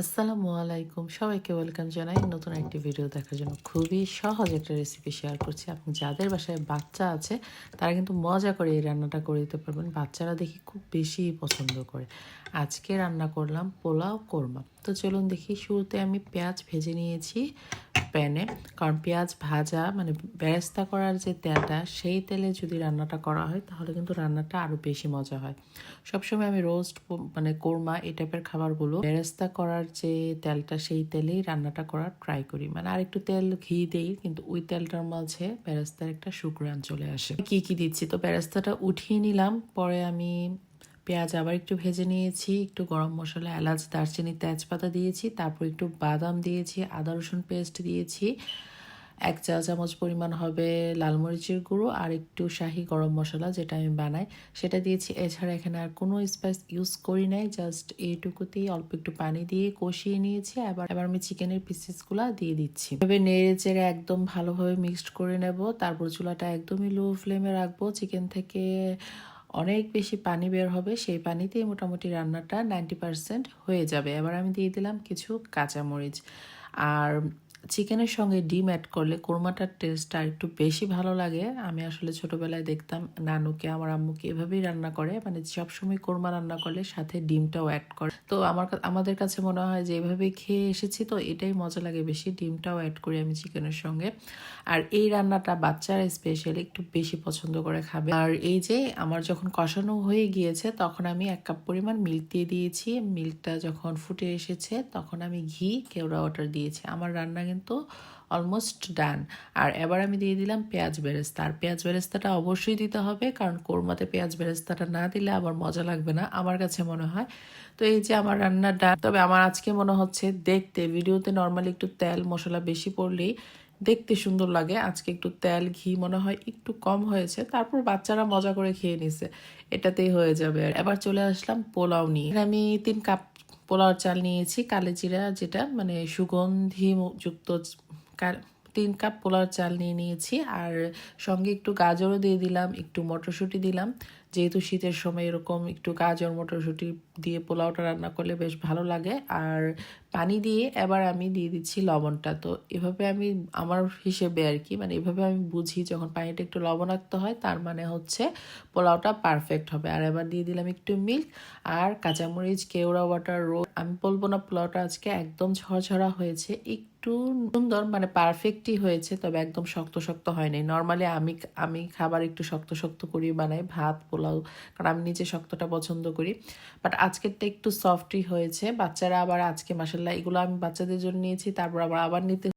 আসসালামু আলাইকুম। সবাইকে ওয়েলকাম জানাই নতুন একটি ভিডিও দেখার জন্য। খুবই সহজ একটা রেসিপি শেয়ার করছি। আপনি যাদের বাসায় বাচ্চা আছে, তারা কিন্তু মজা করে এই রান্নাটা করে দিতে পারবেন। বাচ্চারা দেখি খুব বেশি পছন্দ করে। আজকে রান্না করলাম পোলাও কোরমা। তো চলুন দেখি, শুরুতে আমি পেঁয়াজ ভেজে নিয়েছি। প্যানে কারণ পেঁয়াজ ভাজা মানে বেরেস্তা করার যে তেলটা, সেই তেলে যদি রান্নাটা করা হয়, তাহলে কিন্তু রান্নাটা আরও বেশি মজা হয়। সবসময় আমি রোস্ট মানে কোরমা এই টাইপের খাবারগুলো বেরেস্তা করার যে তেলটা, সেই তেলেই রান্নাটা করার ট্রাই করি। মানে আর একটু তেল ঘি দেই, কিন্তু ওই তেলটার মাঝে বেরেস্তার একটা শুক্রান চলে আসে। কি কি দিচ্ছি? তো বেরেস্তাটা উঠিয়ে নিলাম, পরে আমি পেঁয়াজ আবার একটু ভেজে নিয়েছি, একটু গরম মশলা, এলাচ, দারচিনি, তেজপাতা দিয়েছি, তারপর একটু বাদাম দিয়েছি, আদা, রসুন পেস্ট দিয়েছি। এক চা চামচ পরিমাণ হবে লাল মরিচের গুঁড়ো আর একটু শাহি গরম মশলা যেটা আমি বানাই, সেটা দিয়েছি। এছাড়া এখানে আর কোনো স্পাইস ইউজ করি নাই জাস্ট এইটুকুতেই অল্প একটু পানি দিয়ে কষিয়ে নিয়েছি। এবার এবার আমি চিকেনের পিসেসগুলো দিয়ে দিচ্ছি। এভাবে নেড়ে চেড়ে একদম ভালোভাবে মিক্সড করে নেব। তারপর চুলাটা একদমই লো ফ্লেমে রাখব। চিকেন থেকে অনেক বেশি পানি বের হবে, সেই পানিতেই মোটামুটি রান্নাটা নাইনটি পারসেন্ট হয়ে যাবে। এবার আমি দিয়ে দিলাম কিছু কাঁচামরিচ। আর চিকেনের সঙ্গে ডিম অ্যাড করলে কোরমাটার টেস্টটা একটু বেশি ভালো লাগে। আমি আসলে ছোটোবেলায় দেখতাম নানুকে, আমার আম্মুকে এভাবেই রান্না করে। মানে সবসময় কোরমা রান্না করলে সাথে ডিমটাও অ্যাড করে। তো আমার আমাদের কাছে মনে হয় যে এভাবেই খেয়ে এসেছি তো, এটাই মজা লাগে বেশি, ডিমটাও অ্যাড করি আমি চিকেনের সঙ্গে। আর এই রান্নাটা বাচ্চারা স্পেশালি একটু বেশি পছন্দ করে খাবে। আর এই যে আমার যখন কষানো হয়ে গিয়েছে, তখন আমি এক কাপ পরিমাণ মিল্ক দিয়ে দিয়েছি। মিল্কটা যখন ফুটে এসেছে, তখন আমি ঘি, কেওড়া ওয়াটার দিয়েছি। আমার রান্না কিন্তু অলমোস্ট ডান আর এবার আমি দিয়ে দিলাম পেঁয়াজ বেরেস্তা। আর পেঁয়াজ বেরেস্তাটা অবশ্যই দিতে হবে, কারণ কোরমাতে পেঁয়াজ বেরেস্তাটা না দিলে আবার মজা লাগবে না, আমার কাছে মনে হয়। তো এই যে আমার রান্নার ডান তবে আমার আজকে মনে হচ্ছে দেখতে, ভিডিওতে নর্মালি একটু তেল মশলা বেশি পড়লেই দেখতে সুন্দর লাগে। আজকে একটু তেল, ঘি মনে হয় একটু কম হয়েছে, তারপর বাচ্চারা মজা করে খেয়ে নিছে। এটাতেই হয়ে যাবে আর। এবার চলে আসলাম পোলাও নিয়ে। আমি তিন কাপ পোলাও চাল নিয়েছি কালেজিরা যেটা মানে সুগন্ধি যুক্ত তিন কাপ পোলাও চাল নিয়ে নিয়েছি আর সঙ্গে একটু গাজরও দিয়ে দিলাম, একটু মটরশুঁটি দিলাম। যেহেতু শীতের সময় এরকম একটু গাজর, মটরশুঁটি দিয়ে পোলাওটা রান্না করলে বেশ ভালো লাগে। আর পানি দিয়ে এবার আমি দিয়ে দিচ্ছি লবণটা। তো এভাবে আমি, আমার হিসেবে আর কি মানে এভাবে আমি বুঝি যখন পানিটা একটু লবণাক্ত হয়, তার মানে হচ্ছে পোলাওটা পারফেক্ট হবে। আর এবার দিয়ে দিলাম একটু মিল্ক আর কাঁচামরিচ, কেওড়া ওয়াটার রো আমি বলব না পোলাওটা আজকে একদম ঝরঝরা হয়েছে, একটু সুন্দর মানে পারফেক্টই হয়েছে, তবে একদম শক্ত শক্ত হয়নি। নর্মালি আমি আমি খাবার একটু শক্ত শক্ত করি বানাই ভাত, পোলাও, কারণ আমি নিজে শক্তটা পছন্দ করি। বাট আজকেরটা একটু সফটই হয়েছে। বাচ্চারা আবার আজকে মাসাল্লাহ এগুলো আমি বাচ্চাদের জন্য নিয়েছি, তারপর আবার আবার নিতে